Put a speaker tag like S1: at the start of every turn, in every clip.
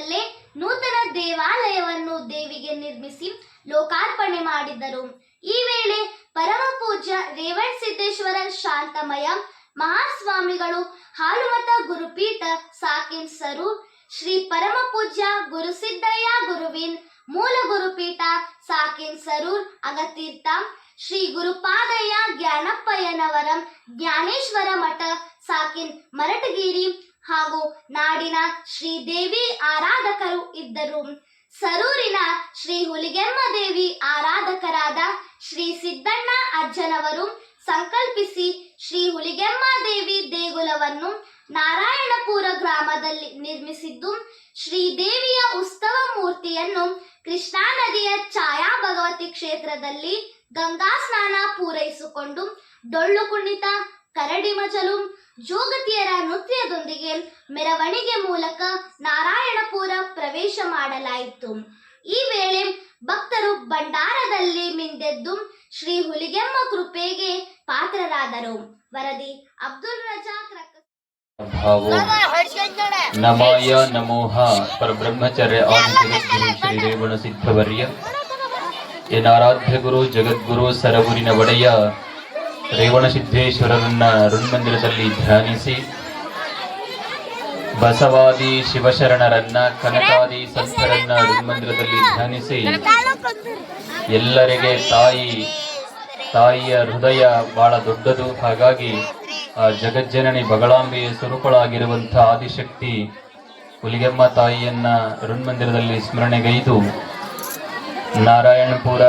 S1: ನಾರಾಯಣಪುರದಲ್ಲೇ ನೂತನ ದೇವಾಲಯವನ್ನು ದೇವಿಗೆ ನಿರ್ಮಿಸಿ ಲೋಕಾರ್ಪಣೆ ಮಾಡಿದರು. ಈ ವೇಳೆ ಪರಮ ಪೂಜ್ಯ ರೇವಣ್ ಸಿದ್ದೇಶ್ವರ ಶಾಂತಮಯ ಮಹಾಸ್ವಾಮಿಗಳು ಹಾಲುಮತ ಗುರುಪೀಠ ಸಾಕಿನ್ ಸರೂರ್ ಶ್ರೀ ಪರಮ ಪೂಜ್ಯ ಗುರುಸಿದ್ದಯ್ಯ ಗುರುವಿನ್ ಮೂಲ ಗುರುಪೀಠ ಸಾಕಿನ್ ಸರೂರ್ ಅಗತೀರ್ಥ, ಶ್ರೀ ಗುರುಪಾದಯ್ಯ ಜ್ಞಾನಪ್ಪಯ್ಯನವರ ಜ್ಞಾನೇಶ್ವರ ಮಠ ಸಾಕಿನ್ ಮರಟಗಿರಿ ಹಾಗೂ ನಾಡಿನ ಶ್ರೀದೇವಿ ಆರಾಧಕರು ಇದ್ದರು. ಸರೂರಿನ ಶ್ರೀ ಹುಲಿಗೆಮ್ಮ ದೇವಿ ಆರಾಧಕರಾದ ಶ್ರೀ ಸಿದ್ದಣ್ಣ ಅಜ್ಜನವರು ಸಂಕಲ್ಪಿಸಿ ಶ್ರೀ ಹುಲಿಗೆಮ್ಮ ದೇವಿ ದೇಗುಲವನ್ನು ನಾರಾಯಣಪುರ ಗ್ರಾಮದಲ್ಲಿ ನಿರ್ಮಿಸಿದ್ದು, ಶ್ರೀದೇವಿಯ ಉತ್ಸವ ಮೂರ್ತಿಯನ್ನು ಕೃಷ್ಣಾ ನದಿಯ ಛಾಯಾ ಭಗವತಿ ಕ್ಷೇತ್ರದಲ್ಲಿ ಗಂಗಾ ಸ್ನಾನ ಪೂರೈಸಿಕೊಂಡು ಡೊಳ್ಳು ಕುಣಿತ ಕರಡಿಮಜಲು ಜೋಗತಿಯರ ನೃತ್ಯದೊಂದಿಗೆ ಮೆರವಣಿಗೆ ಮೂಲಕ ನಾರಾಯಣಪುರ ಪ್ರವೇಶ ಮಾಡಲಾಯಿತು. ಈ ವೇಳೆ ಭಕ್ತರು ಭಂಡಾರದಲ್ಲಿ ಮಿಂದೆದ್ದು ಶ್ರೀ ಹುಲಿಗೆಮ್ಮ ಕೃಪೆಗೆ ಪಾತ್ರರಾದರು. ವರದಿ ಅಬ್ದುಲ್ ರಜಾಕ್
S2: ನಮಾಯ ನಮೋಹ. ಪರಬ್ರಹ್ಮಚರ್ಯ ಗುರು ಶ್ರೀ ರೇವಣ ಸಿದ್ಧವರ್ಯ. ಗುರು, ಜಗದ್ಗುರು, ಸರಗುರಿನ ಒಡೆಯ ರೇವಣ ಸಿದ್ದೇಶ್ವರರನ್ನ ಋನ್ಮಂದಿರದಲ್ಲಿ ಧ್ಯಾನಿಸಿ, ಬಸವಾದಿ ಶಿವಶರಣರನ್ನ, ಕನಕಾದಿ ಸಂತರನ್ನ ಋಣ್ಮಂದಿರದಲ್ಲಿ ಧ್ಯಾನಿಸಿ, ಎಲ್ಲರಿಗೆ ತಾಯಿ, ತಾಯಿಯ ಹೃದಯ ಬಹಳ ದೊಡ್ಡದು. ಹಾಗಾಗಿ ಆ ಜಗಜ್ಜನನಿ ಬಗಳಾಂಬೆಯ ಸ್ವರೂಪಳಾಗಿರುವಂಥ ಆದಿಶಕ್ತಿ ಹುಲಿಗೆಮ್ಮ ತಾಯಿಯನ್ನ ಋಣಮಂದಿರದಲ್ಲಿ ಸ್ಮರಣೆಗೈದು, ನಾರಾಯಣಪುರ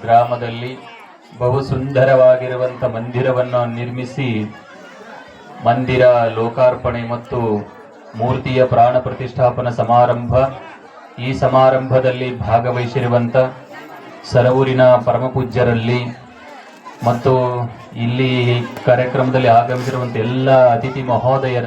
S2: ಗ್ರಾಮದಲ್ಲಿ ಬಹು ಸುಂದರವಾಗಿರುವಂಥ ಮಂದಿರವನ್ನು ನಿರ್ಮಿಸಿ ಮಂದಿರ, ಲೋಕಾರ್ಪಣೆ ಮತ್ತು ಮೂರ್ತಿಯ ಪ್ರಾಣ ಪ್ರತಿಷ್ಠಾಪನಾ ಸಮಾರಂಭ. ಈ ಸಮಾರಂಭದಲ್ಲಿ ಭಾಗವಹಿಸಿರುವಂಥ ಸರವೂರಿನ ಪರಮಪೂಜ್ಯರಲ್ಲಿ ಮತ್ತು ಇಲ್ಲಿ ಕಾರ್ಯಕ್ರಮದಲ್ಲಿ ಆಗಮಿಸಿರುವಂಥ ಎಲ್ಲ ಅತಿಥಿ ಮಹೋದಯರ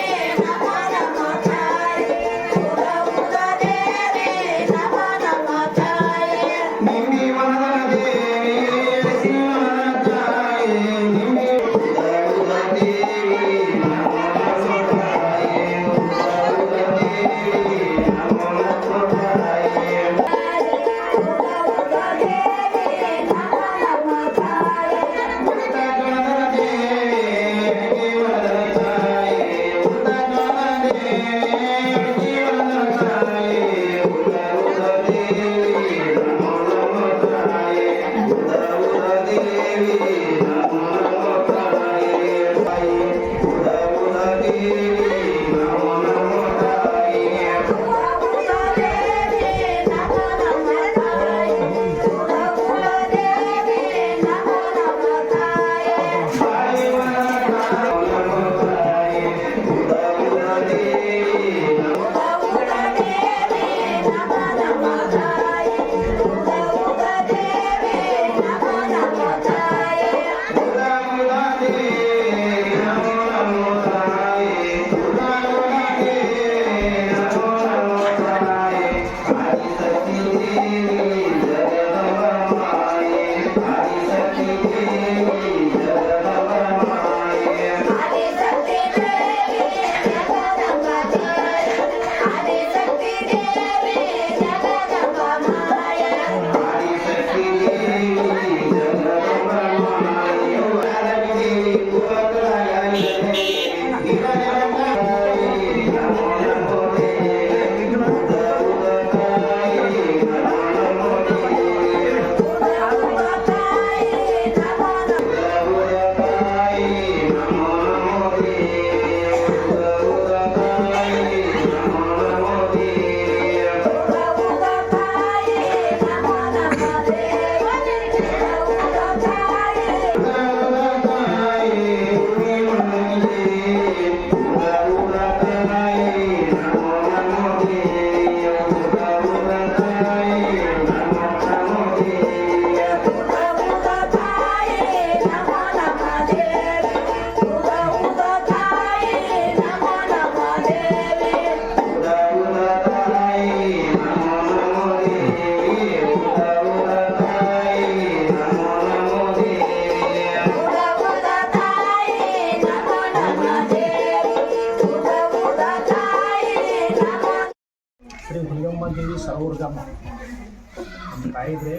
S3: ತಾಯಿದ್ರೆ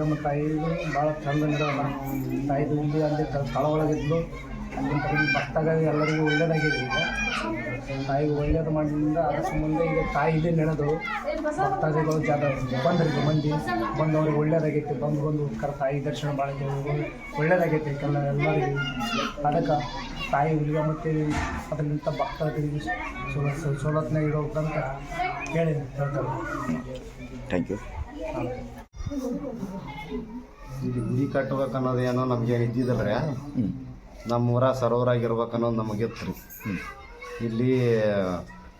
S3: ಮತ್ತು ತಾಯಿದು ಭಾಳ ಚಂದ ನಡೆದಲ್ಲ ತಾಯಿದು ಇಲ್ಲಿ ಅಲ್ಲಿ ಸ್ಥಳ ಒಳಗಿದ್ದು ತಗೊಂಡು ಭಕ್ತಾಗ ಎಲ್ಲರಿಗೂ ಒಳ್ಳೇದಾಗಿದೆ ಈಗ. ತಾಯಿಗೆ ಒಳ್ಳೇದು ಮಾಡಿದ್ರಿಂದ ಅದ್ರ ಸಂಬಂಧ ಈಗ ತಾಯಿ ಇದೆ ನಡೆದು ಭಕ್ತಾದಿಗಳು ಜಾಗ ಬಂದ್ರಿಗೆ ಮಂದಿ ಬಂದವ್ರಿಗೆ ಒಳ್ಳೇದಾಗೈತಿ. ಬಂದು ಬಂದು ಕರ ತಾಯಿ ದರ್ಶನ ಭಾಳ ಒಳ್ಳೇದಾಗೈತಿ ಎಲ್ಲ ಎಲ್ಲರಿಗೂ. ಅದಕ್ಕೆ ತಾಯಿ ಹುಲಿಗ ಮತ್ತು ಅದರಿಂದ ಭಕ್ತಾದಿಗಳು ಸೋಲ ಸೋಲತ್ನ ಇಡೋದಂತ ಹೇಳಿ ಹೇಳ್ತಾರೆ.
S4: ಥ್ಯಾಂಕ್ ಯು
S5: ಇಲ್ಲಿ ಗುಡಿ ಕಟ್ಬೇಕು ಏನೋ ನಮ್ಗೇನು ಇದ್ದಿದ್ದಲ್ರಿ
S4: ರೀ
S5: ನಮ್ಮ ಊರ ಸರೋವರಾಗಿರ್ಬೇಕು ಅನ್ನೋದು ನಮಗಿತ್ತು ರೀ. ಇಲ್ಲಿ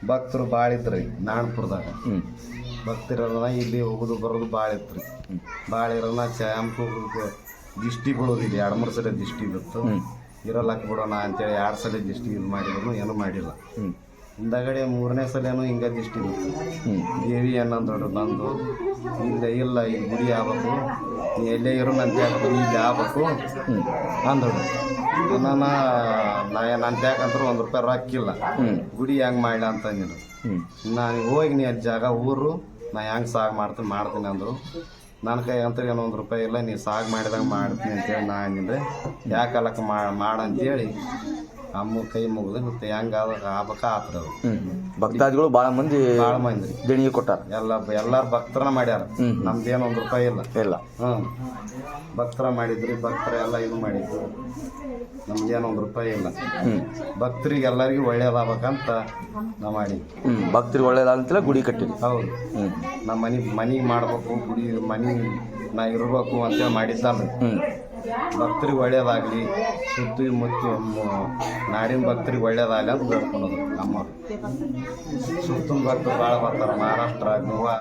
S5: ಭಕ್ತರು ಭಾಳ ಇದ್ರಿ ನಾಣಪುರದಾಗ
S4: ಹ್ಞೂ
S5: ಭಕ್ತರನ್ನ ಇಲ್ಲಿ ಹೋಗೋದು ಬರೋದು ಭಾಳ ಇತ್ತು ರೀ. ಭಾಳ ಇರೋನ ಚಾಂಪು ದಿಷ್ಟಿ ಬೀಳೋದಿಲ್ಲ ಇಲ್ಲಿ ಎರಡು ಮೂರು ಸಲ ದಿಷ್ಟಿ ಬಿತ್ತು ಇರೋಲ್ಲಕ್ಕೆ ಬಿಡೋಣ ಅಂತೇಳಿ ಎರಡು ಸಲ ದಿಷ್ಟಿ ಇದು ಮಾಡಿದ್ರು ಏನೂ ಮಾಡಿಲ್ಲ. ಹಿಂದಗಡೆ ಮೂರನೇ ಸಲನೂ ಹಿಂಗ ದಿಷ್ಟಿ ಬಿತ್ತು
S4: ಅನ್ನ
S5: ದೇವಿ ಅನ್ನಂದೊಡ್ರು ಬಂದು ಇಲ್ಲ ಇಲ್ಲ ಈ ಗುಡಿ ಆಗ್ಬೇಕು. ನೀ ಎಲ್ಲೇ ಇರು ನನ್ನ ಇಲ್ಲಿ ಆಗ್ಬೇಕು. ಅಂದ್ರು ನಾನು ನಾ ನನ್ನ ಯಾಕಂದ್ರೆ ಒಂದು ರೂಪಾಯಿ ರೊಕ್ಕಿಲ್ಲ ಗುಡಿ ಹೆಂಗೆ ಮಾಡಿಲ್ಲ ಅಂತ
S4: ನೀನು
S5: ನಾನು ಹೋಗಿ ನೀ ಅಲ್ಲಿ ಜಾಗ ಊರು ನಾ ಹೆಂಗೆ ಸಾಗ್ ಮಾಡ್ತೀನಿ ಮಾಡ್ತೀನಿ ಅಂದರು. ನನ್ನ ಕೈ ಅಂತ ಏನೋ ಒಂದು ರೂಪಾಯಿ ಇಲ್ಲ ನೀ ಸಾಗ ಮಾಡಿದಾಗ ಮಾಡ್ತೀನಿ ಅಂತೇಳಿ ನಾ ಅಂದಿದ್ರೆ ಯಾಕೆ ಅಲ್ಲಕ್ಕೆ ಮಾಡ ಅಂತೇಳಿ. ಅಮ್ಮ ಕೈ ಮುಗಿದು ಮತ್ತೆ ಹೆಂಗೆ ಆಬಕ ಆತ್ರ
S4: ಭಕ್ತಾದಿಗಳು ಭಾಳ ಮಂದಿ
S5: ಭಾಳ ಮಂದಿ.
S4: ದೇಣಿಗೆ ಕೊಟ್ಟಾರ.
S5: ಎಲ್ಲ ಎಲ್ಲಾರು ಭಕ್ತರನ್ನ ಮಾಡ್ಯಾರ.
S4: ನಮ್ದು
S5: ನಮ್ದೇನು ಒಂದು ರೂಪಾಯಿ ಇಲ್ಲ.
S4: ಇಲ್ಲ.
S5: ಹ್ಞೂ ಭಕ್ತರ ಮಾಡಿದ್ರಿ ಭಕ್ತರ ಎಲ್ಲ ಇದು ಮಾಡಿದ್ರು ನಮ್ಗೇನು ಒಂದು ರೂಪಾಯಿ ಇಲ್ಲ. ಭಕ್ತರಿಗೆ ಎಲ್ಲರಿಗೂ ಒಳ್ಳೇದಾಗಬೇಕಂತ ನಾ ಮಾಡಿ
S4: ಹ್ಮ್. ಭಕ್ತರಿಗೆ ಒಳ್ಳೇದಾಗಂತಿಲ್ಲ ಗುಡಿ ಕಟ್ಟಿದ್ವಿ
S5: ಹೌದು. ನಮ್ಮ ಮನೆ ಮನೆಗೆ ಮಾಡ್ಬೇಕು ಗುಡಿ ಮನೆ ನಾ ಇರಬೇಕು ಅಂತೇಳಿ
S4: ಮಾಡಿದ್ದಾನೆ
S5: ಭಕ್ತರಿಗೆ ಒಳ್ಳೇದಾಗಲಿ ಸುದ್ದಿ ಮತ್ತು ನಾಡಿನ ಭಕ್ತರಿಗೆ ಒಳ್ಳೇದಾಗಲಿ ಅಂತ ಬೇಡ್ಕೊಳೋದು ನಮ್ಮ. ಸುತ್ತಮ ಭಕ್ತರು ಭಾಳ ಬರ್ತಾರೆ ಮಹಾರಾಷ್ಟ್ರ, ಗೋವಾ.